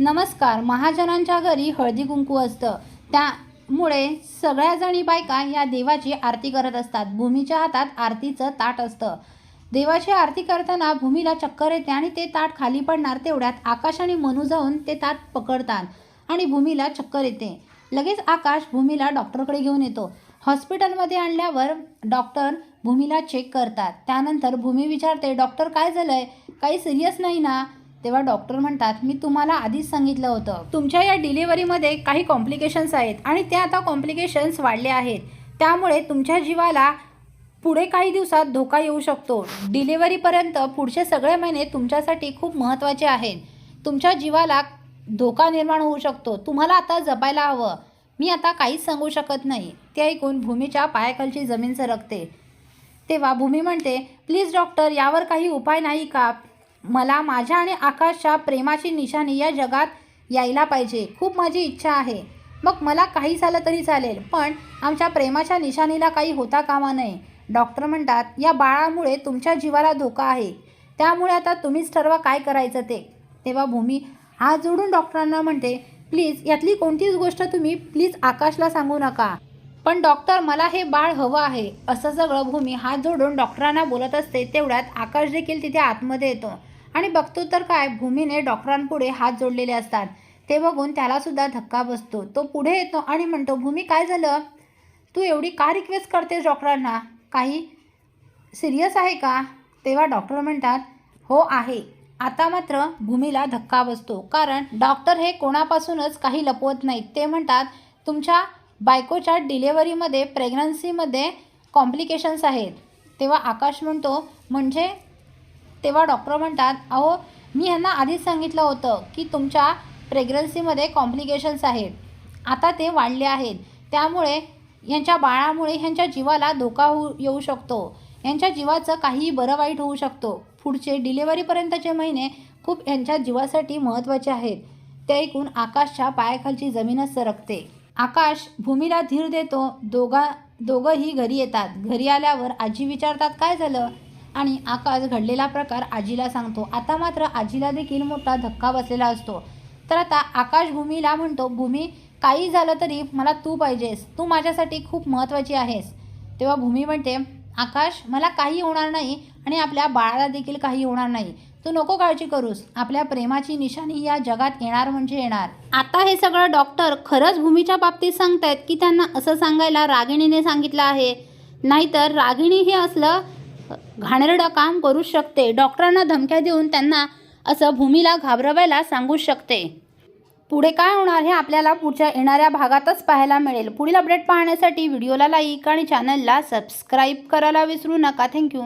नमस्कार महाजनांच्या घरी हळदी कुंकू असतं. त्यामुळे सगळ्याजणी बायका या देवाची आरती करत असतात. भूमीच्या हातात आरतीचं ताट असतं. देवाची आरती करताना भूमीला चक्कर येते आणि ते ताट खाली पडणार तेवढ्यात आकाश आणि मनू जाऊन ते ताट पकडतात आणि भूमीला चक्कर येते. लगेच आकाश भूमीला डॉक्टरकडे घेऊन येतो. हॉस्पिटलमध्ये आणल्यावर डॉक्टर भूमीला चेक करतात. त्यानंतर भूमी विचारते डॉक्टर काय झालं आहे काही सिरियस नाही ना? तेव्हा डॉक्टर म्हणतात मी तुम्हाला आधीच सांगितलं होतं. तुमच्या या डिलिव्हरीमध्ये काही कॉम्प्लिकेशन्स आहेत आणि ते आता कॉम्प्लिकेशन्स वाढले आहेत. त्यामुळे तुमच्या जीवाला पुढे काही दिवसात धोका येऊ शकतो. डिलिव्हरीपर्यंत पुढचे सगळे महिने तुमच्यासाठी खूप महत्त्वाचे आहेत. तुमच्या जीवाला धोका निर्माण होऊ शकतो. तुम्हाला आता जपायला हवं. मी आता काहीच सांगू शकत नाही. ते ऐकून भूमीच्या पायाखालची जमीन सरकते. तेव्हा भूमी म्हणते प्लीज डॉक्टर यावर काही उपाय नाही का? मला माझ्या आणि आकाशच्या प्रेमाची निशाणी या जगात यायला पाहिजे. खूप माझी इच्छा आहे. मग मला काही झालं तरी चालेल पण आमच्या प्रेमाच्या निशाणीला काही होता कामा नये. डॉक्टर म्हणतात या बाळामुळे तुमच्या जीवाला धोका आहे. त्यामुळे आता तुम्हीच ठरवा काय करायचं ते. तेव्हा भूमी हात जोडून डॉक्टरांना म्हणते प्लीज यातली कोणतीच गोष्ट तुम्ही प्लीज आकाशला सांगू नका. पण डॉक्टर मला हे बाळ हवं आहे. असं सगळं भूमी हात जोडून डॉक्टरांना बोलत असते तेवढ्यात आकाश देखील तिथे आतमध्ये येतो. आणि बघतो तर काय भूमीने डॉक्टरांपुढे हात जोडलेले असतात. ते बघून त्यालासुद्धा धक्का बसतो. तो पुढे येतो आणि म्हणतो भूमी काय झालं? तू एवढी का रिक्वेस्ट करतेस डॉक्टरांना? काही सिरियस आहे का? तेव्हा डॉक्टर म्हणतात हो आहे. आता मात्र भूमीला धक्का बसतो. कारण डॉक्टर हे कोणापासूनच काही लपवत नाहीत. ते म्हणतात तुमच्या बायकोच्या डिलेवरीमध्ये प्रेग्नन्सीमध्ये कॉम्प्लिकेशन्स आहेत. तेव्हा आकाश म्हणतो म्हणजे तेव्हा डॉक्टर म्हणतात अहो मी ह्यांना आधीच सांगितलं होतं की तुमच्या प्रेग्नन्सीमध्ये कॉम्प्लिकेशन्स आहेत. आता ते वाढले आहेत. त्यामुळे यांच्या बाळामुळे ह्यांच्या जीवाला धोका होऊ येऊ शकतो. यांच्या जीवाचं काहीही बरं वाईट होऊ शकतो. पुढचे डिलेवरीपर्यंतचे महिने खूप यांच्या जीवासाठी महत्त्वाचे आहेत. ते ऐकून आकाशच्या पायाखालची जमीनच सरकते. आकाश भूमीला धीर देतो. दोघा दोघंही घरी येतात. घरी आल्यावर आजी विचारतात काय झालं? आणि आकाश घडलेला प्रकार आजीला सांगतो. आता मात्र आजीला देखील मोठा धक्का बसलेला असतो. तर आता आकाश भूमीला म्हणतो भूमी काही झालं तरी मला तू पाहिजेस. तू माझ्यासाठी खूप महत्त्वाची आहेस. तेव्हा भूमी म्हणते आकाश मला काही होणार नाही आणि आपल्या बाळाला देखील काही होणार नाही. तू नको काळजी करूस. आपल्या प्रेमाची निशाणी या जगात येणार म्हणजे येणार. आता हे सगळं डॉक्टर खरंच भूमीच्या बाबतीत सांगतायत की त्यांना असं सांगायला रागिणीने सांगितलं आहे. नाहीतर रागिणी हे असलं घाणेरडं काम करू शकते. डॉक्टरांना धमक्या देऊन त्यांना असं भूमीला घाबरवायला सांगू शकते. पुढे काय होणार हे आपल्याला पुढच्या येणाऱ्या भागातच पाहायला मिळेल. पुढील अपडेट पाहण्यासाठी व्हिडिओला लाईक आणि चॅनलला सबस्क्राईब करायला विसरू नका. थँक्यू